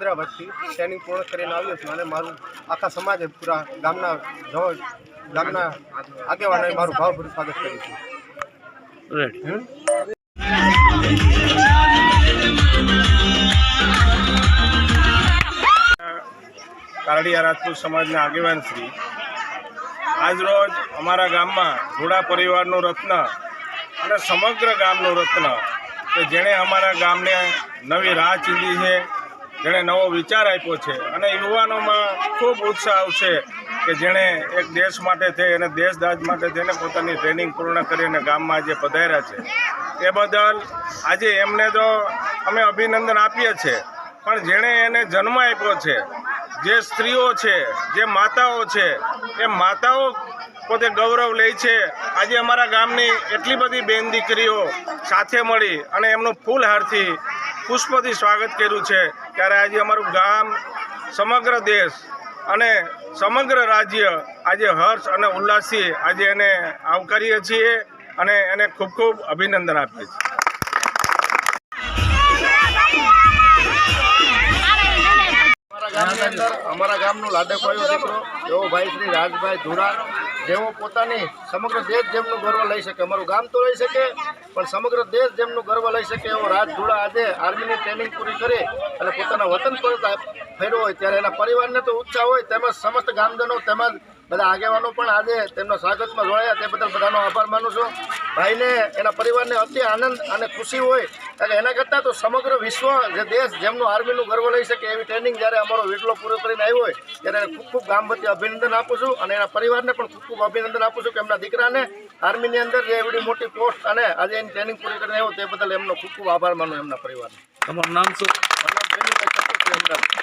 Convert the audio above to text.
હૈદરાબાદથી training પૂર્ણ કરીને આવ્યો છું અને મારું આખા સમાજે પૂરા ગામના ગામના આગેવાનોએ મારું ભાવભર્યું સ્વાગત કર્યું છે. રેડી કારડિયા રાજપૂત સમાજના આગેવાન શ્રી આજરોજ અમારા ગામમાં ઘોડા પરિવારનું રત્ન અને સમગ્ર ગામનું રત્ન કે જેણે અમારા ગામને નવી રાહ ચીંધી છે જેણે નવો વિચાર આપ્યો છે. અને યુવાનોમાં ખૂબ ઉત્સાહ છે કે જેણે એક દેશ માટે થઈ અને દેશદાજ માટે થઈને પોતાની ટ્રેનિંગ પૂર્ણ કરી અને ગામમાં આજે પધાર્યા છે. એ બદલ આજે એમને તો અમે અભિનંદન આપીએ છીએ. પણ જેણે એને જન્મ આપ્યો છે, જે સ્ત્રીઓ છે, જે માતાઓ છે, એ માતાઓ પોતે ગૌરવ લે છે. આજે અમારા ગામની એટલી બધી બેન દીકરીઓ સાથે મળી અને એમનું ફૂલહારથી પુષ્પથી સ્વાગત કર્યું છે. ત્યારે આજે અમારું ગામ સમગ્ર દેશ અને સમગ્ર રાજ્ય આજે હર્ષ અને ઉલ્લાસથી આજે એને આવકારીએ છીએ અને એને ખૂબ ખૂબ અભિનંદન આપીએ છીએ. અમારા ગામની લાડકવાયો દીકરો, એવો ભાઈ શ્રી રાજભાઈ ધુરા. જેઓ પોતાની સમગ્ર દેશ જેમનું ગર્વ લઈ શકે, અમારું ગામ તો લઈ શકે, પણ સમગ્ર દેશ જેમનું ગર્વ લઈ શકે એવો રાજધુડા આજે આર્મીની ટ્રેનિંગ પૂરી કરી અને પોતાના વતન પરત ફેરવો હોય, ત્યારે એના પરિવારને તો ઉત્સાહ હોય, તેમજ સમસ્ત ગામજનો, તેમજ બધા આગેવાનો પણ આજે તેમના સ્વાગતમાં જોડાયા. તે બદલ બધાનો આભાર માનું છું. ભાઈને, એના પરિવારને અતિ આનંદ અને ખુશી હોય કારણ એના કરતાં તો સમગ્ર વિશ્વ જે દેશ જેમનું આર્મીનું ગર્વ લઈ શકે એવી ટ્રેનિંગ જ્યારે અમારો વીટલો પૂરો કરીને આવ્યો હોય ત્યારે એને ખૂબ ખૂબ ગામ વતી અભિનંદન આપું છું અને એના પરિવારને પણ ખૂબ ખૂબ અભિનંદન આપું છું કે એમના દીકરાને આર્મીની અંદર જે એવડી મોટી પોસ્ટ અને આજે એની ટ્રેનિંગ પૂરી કરીને આવ્યો તે બદલ એમનો ખૂબ ખૂબ આભાર માનું એમના પરિવારને. તમારું નામ શું? અમદાવાદ.